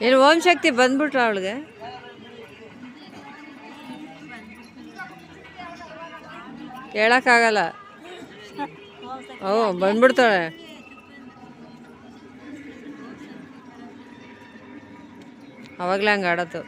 ಏನು ಓಂ ಶಕ್ತಿ ಬಂದ್ಬಿಟ್ರ ಅವಳಿಗೆ. ಹೇಳೋಕ್ಕಾಗಲ್ಲ ಓ ಬಂದ್ಬಿಡ್ತಾಳೆ. ಅವಾಗಲೇ ಹಂಗೆ ಆಡೋದು.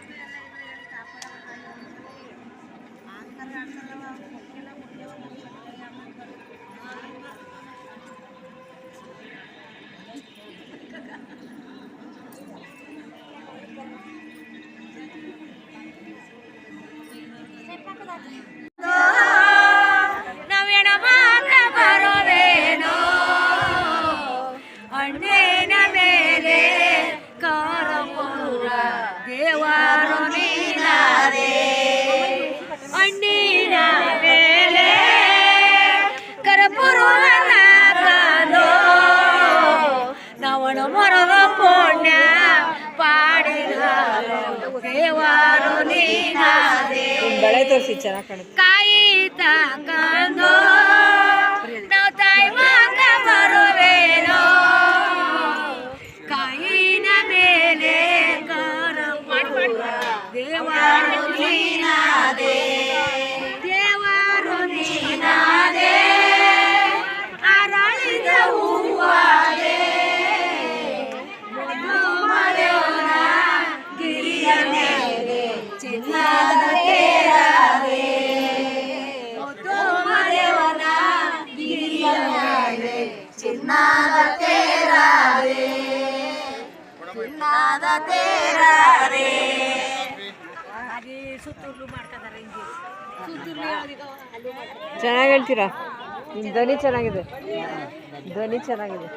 ¡Caíta! तेरा रे ಚೆನ್ನಾಗಿ ಹೇಳ್ತೀರಾ? ನಿಮ್ಮ ಧ್ವನಿ ಚೆನ್ನಾಗಿದೆ. ಧ್ವನಿ ಚೆನ್ನಾಗಿದೆ.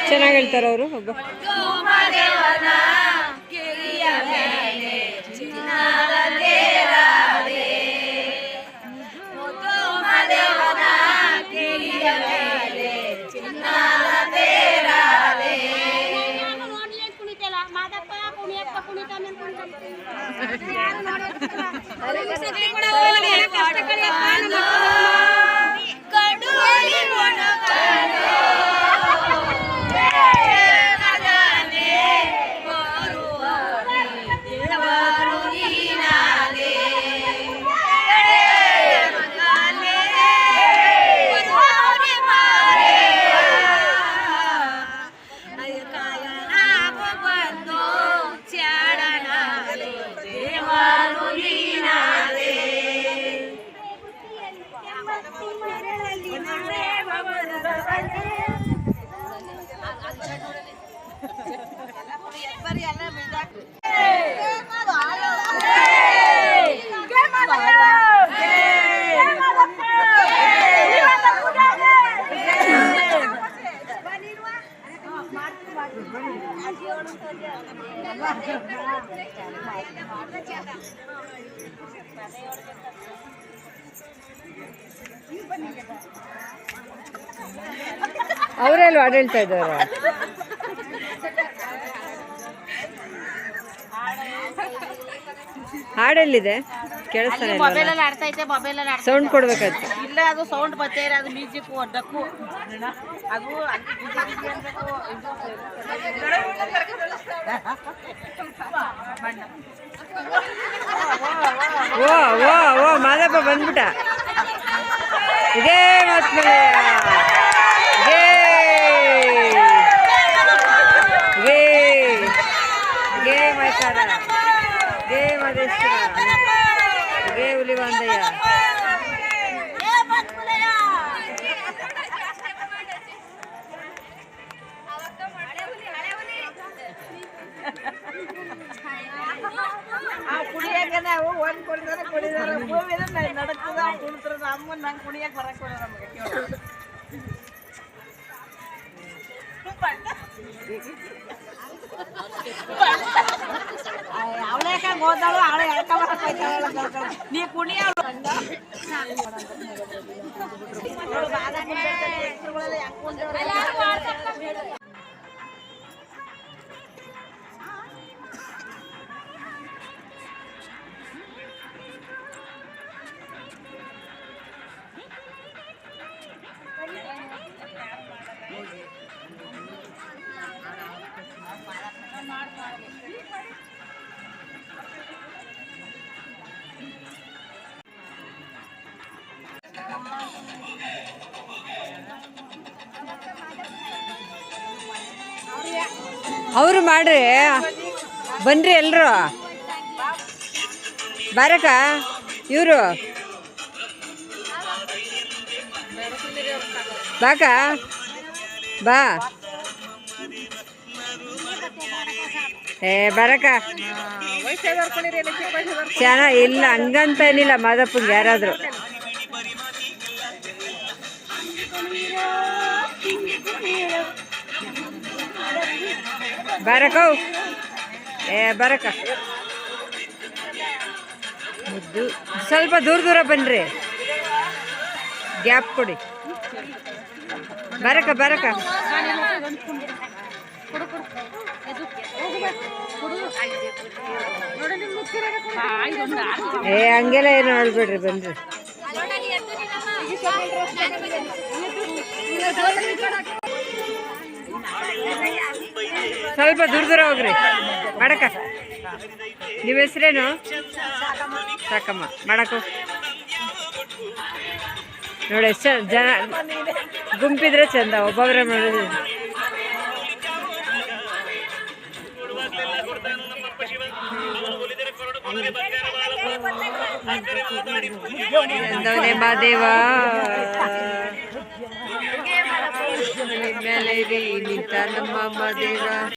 ಎಷ್ಟು ಚೆನ್ನಾಗಿ ಹೇಳ್ತಾರೆ ಅವರು ಒಬ್ಬ ಅರೆ ಅವರೇ ಅಲ್ವಾ ಆಡಳ್ತಾ ಇದ್ದಾರೆ. ಹಾಡೆಲ್ಲಿದೆ. ಕೇಳಿಸ್ತಾನೆ ಮೊಬೈಲಲ್ಲಿ ಆಡ್ತಾ ಐತೆ ಮೊಬೈಲಲ್ಲಿ ಆಡ್ತಾ ಸೌಂಡ್ ಕೊಡ್ಬೇಕಾಯ್ತು. ಇಲ್ಲ ಅದು ಸೌಂಡ್ ಬರ್ತೇ ಇಲ್ಲ ಅದು ಮ್ಯೂಸಿಕ್ ಡಕ್ಕು ಅದು ಅದು ಓ ಓ ಓ ಮಾದಪ್ಪ ಬಂದ್ಬಿಟ್ಟ ಇದೇ ಮಾತ್ಮಲೆ ಇದೇ ಇದೇ ಇದೇ ಮೈಸಾರ ಇದೇ ಮದೇಶ್ವರ ಇದೇ ಹುಲಿವಾಂದಯ್ಯ வீட்டில் நடக்குதான் கொடுத்துறது அம்மன் நாங்கள் குனியாக குறைக்க நம்ம அவளையக்கா கோதாலும் நீ குனியா ಅವರು ಮಾಡ್ರಿ. ಬನ್ರಿ ಎಲ್ರು. ಬಾರಕ ಇವರು. ಬಾಕ ಬಾ. ಏ ಬರಕ ಚೆನ್ನ ಇಲ್ಲ ಹಂಗಂತ ಏನಿಲ್ಲ ಮಾದಪ್ಪಂಗೆ ಯಾರಾದ್ರು. ಬರಕೋ ಏ ಬರಕ ಸ್ವಲ್ಪ ದೂರ ದೂರ ಬನ್ರಿ. ಗ್ಯಾಪ್ ಕೊಡಿ. ಬರಕ ಬರಕ ಏ, ಹಂಗೆಲ್ಲ ಏನು ನೋಡ್ಬೇಡ್ರಿ ಬನ್ರಿ. ಸ್ವಲ್ಪ ದೂರ ದೂರ ಹೋಗ್ರಿ. ಮಾಡಕ. ನಿಮ್ಮ ಹೆಸ್ರೇನು? ಸಾಕಮ್ಮ. ಮಾಡಕು. ನೋಡಿ ಜನ ಗುಂಪಿದ್ರೆ ಚಂದ ಒಬ್ಬೊಬ್ಬರೇ ಮಾಡೋದು ಮಾದೇವ ಮೇಲೆ ನಿಂತ ನಮ್ಮ ಮಾದೇವ